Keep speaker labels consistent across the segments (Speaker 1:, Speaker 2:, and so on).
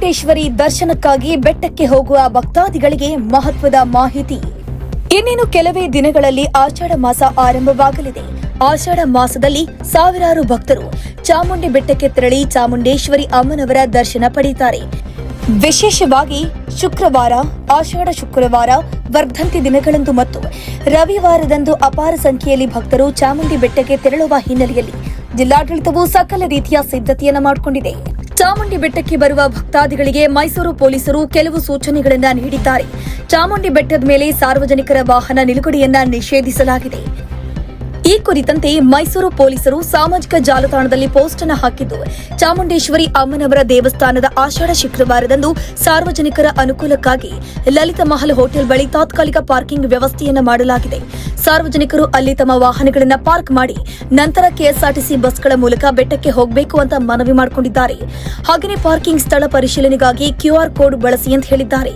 Speaker 1: ಚಾಮುಂಡೇಶ್ವರಿ ದರ್ಶನಕ್ಕಾಗಿ ಬೆಟ್ಟಕ್ಕೆ ಹೋಗುವ ಭಕ್ತಾದಿಗಳಿಗೆ ಮಹತ್ವದ ಮಾಹಿತಿ. ಇನ್ನೇನು ಕೆಲವೇ ದಿನಗಳಲ್ಲಿ ಆಷಾಢ ಮಾಸ ಆರಂಭವಾಗಲಿದೆ. ಆಷಾಢ ಮಾಸದಲ್ಲಿ ಸಾವಿರಾರು ಭಕ್ತರು ಚಾಮುಂಡಿ ಬೆಟ್ಟಕ್ಕೆ ತೆರಳಿ ಚಾಮುಂಡೇಶ್ವರಿ ಅಮ್ಮನವರ ದರ್ಶನ ಪಡೆಯುತ್ತಾರೆ. ವಿಶೇಷವಾಗಿ ಶುಕ್ರವಾರ, ಆಷಾಢ ಶುಕ್ರವಾರ ವರ್ಧಂತಿ ದಿನಗಳಂದು ಮತ್ತು ರವಿವಾರದಂದು ಅಪಾರ ಸಂಖ್ಯೆಯಲ್ಲಿ ಭಕ್ತರು ಚಾಮುಂಡಿ ಬೆಟ್ಟಕ್ಕೆ ತೆರಳುವ ಹಿನ್ನೆಲೆಯಲ್ಲಿ ಜಿಲ್ಲಾಡಳಿತವು ಸಕಲ ರೀತಿಯ ಸಿದ್ಧತೆಯನ್ನು ಮಾಡಿಕೊಂಡಿದೆ. ಚಾಮುಂಡಿ ಬೆಟ್ಟಕ್ಕೆ ಬರುವ ಭಕ್ತಾದಿಗಳಿಗೆ ಮೈಸೂರು ಪೊಲೀಸರು ಕೆಲವು ಸೂಚನೆಗಳನ್ನು ನೀಡಿದ್ದಾರೆ. ಚಾಮುಂಡಿ ಬೆಟ್ಟದ ಮೇಲೆ ಸಾರ್ವಜನಿಕರ ವಾಹನ ನಿಲುಗಡೆಯನ್ನ ನಿಷೇಧಿಸಲಾಗಿದೆ. ಈ ಕುರಿತಂತೆ ಮೈಸೂರು ಪೊಲೀಸರು ಸಾಮಾಜಿಕ ಜಾಲತಾಣದಲ್ಲಿ ಪೋಸ್ಟ್ ಅನ್ನು ಹಾಕಿದ್ದು, ಚಾಮುಂಡೇಶ್ವರಿ ಅಮ್ಮನವರ ದೇವಸ್ಥಾನದ ಆಷಾಢ ಶುಕ್ರವಾರದಂದು ಸಾರ್ವಜನಿಕರ ಅನುಕೂಲಕ್ಕಾಗಿ ಲಲಿತ ಮಹಲ್ ಹೋಟೆಲ್ ಬಳಿ ತಾತ್ಕಾಲಿಕ ಪಾರ್ಕಿಂಗ್ ವ್ಯವಸ್ಥೆಯನ್ನು ಮಾಡಲಾಗಿದೆ. ಸಾರ್ವಜನಿಕರು ಅಲ್ಲಿ ತಮ್ಮ ವಾಹನಗಳನ್ನು ಪಾರ್ಕ್ ಮಾಡಿ ನಂತರ ಕೆಎಸ್ಆರ್ಟಿಸಿ ಬಸ್ಗಳ ಮೂಲಕ ಬೆಟ್ಟಕ್ಕೆ ಹೋಗಬೇಕು ಅಂತ ಮನವಿ ಮಾಡಿಕೊಂಡಿದ್ದಾರೆ. ಹಾಗೆಯೇ ಪಾರ್ಕಿಂಗ್ ಸ್ಥಳ ಪರಿಶೀಲನೆಗಾಗಿ ಕ್ಯೂಆರ್ ಕೋಡ್ ಬಳಸಿ ಅಂತ ಹೇಳಿದ್ದಾರೆ.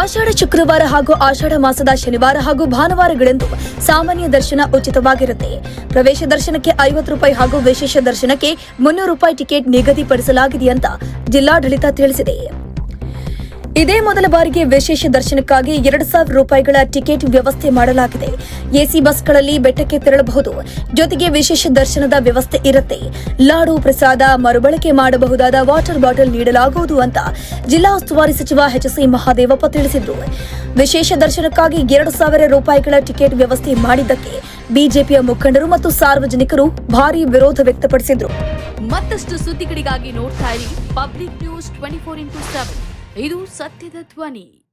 Speaker 1: ಆಷಾಢ ಶುಕ್ರವಾರ ಹಾಗೂ ಆಷಾಢ ಮಾಸದ ಶನಿವಾರ ಹಾಗೂ ಭಾನುವಾರಗಳಂದು ಸಾಮಾನ್ಯ ದರ್ಶನ ಉಚಿತವಾಗಿರುತ್ತೆ. ಪ್ರವೇಶ ದರ್ಶನಕ್ಕೆ ಐವತ್ತು ರೂಪಾಯಿ ಹಾಗೂ ವಿಶೇಷ ದರ್ಶನಕ್ಕೆ ಮುನ್ನೂರು ರೂಪಾಯಿ ಟಿಕೆಟ್ ನಿಗದಿಪಡಿಸಲಾಗಿದೆ ಅಂತ ಜಿಲ್ಲಾಡಳಿತ ತಿಳಿಸಿದೆ. ಇದೇ ಮೊದಲ ಬಾರಿಗೆ ವಿಶೇಷ ದರ್ಶನಕ್ಕಾಗಿ ಎರಡು ಸಾವಿರ ರೂಪಾಯಿಗಳ ಟಿಕೆಟ್ ವ್ಯವಸ್ಥೆ ಮಾಡಲಾಗಿದೆ. ಎಸಿ ಬಸ್ಗಳಲ್ಲಿ ಬೆಟ್ಟಕ್ಕೆ ತೆರಳಬಹುದು. ಜೊತೆಗೆ ವಿಶೇಷ ದರ್ಶನದ ವ್ಯವಸ್ಥೆ ಇರುತ್ತೆ. ಲಾಡು ಪ್ರಸಾದ ಮರುಬಳಕೆ ಮಾಡಬಹುದಾದ ವಾಟರ್ ಬಾಟಲ್ ನೀಡಲಾಗುವುದು ಅಂತ ಜಿಲ್ಲಾ ಉಸ್ತುವಾರಿ ಸಚಿವ ಎಚ್ಎಸ್ಸಿ ಮಹಾದೇವಪ್ಪ ತಿಳಿಸಿದ್ರು ವಿಶೇಷ ದರ್ಶನಕ್ಕಾಗಿ ಎರಡು ಸಾವಿರ ರೂಪಾಯಿಗಳ ಟಿಕೆಟ್ ವ್ಯವಸ್ಥೆ ಮಾಡಿದ್ದಕ್ಕೆ ಬಿಜೆಪಿಯ ಮುಖಂಡರು ಮತ್ತು ಸಾರ್ವಜನಿಕರು ಭಾರಿ ವಿರೋಧ ವ್ಯಕ್ತಪಡಿಸಿದ್ರು.
Speaker 2: ಮತ್ತಷ್ಟು ಸುದ್ದಿಗಳಿಗಾಗಿ ನೋಡ್ತಾ ಇರಿ Public News twenty four into seven. ಇದು ಸತ್ಯದ ಧ್ವನಿ.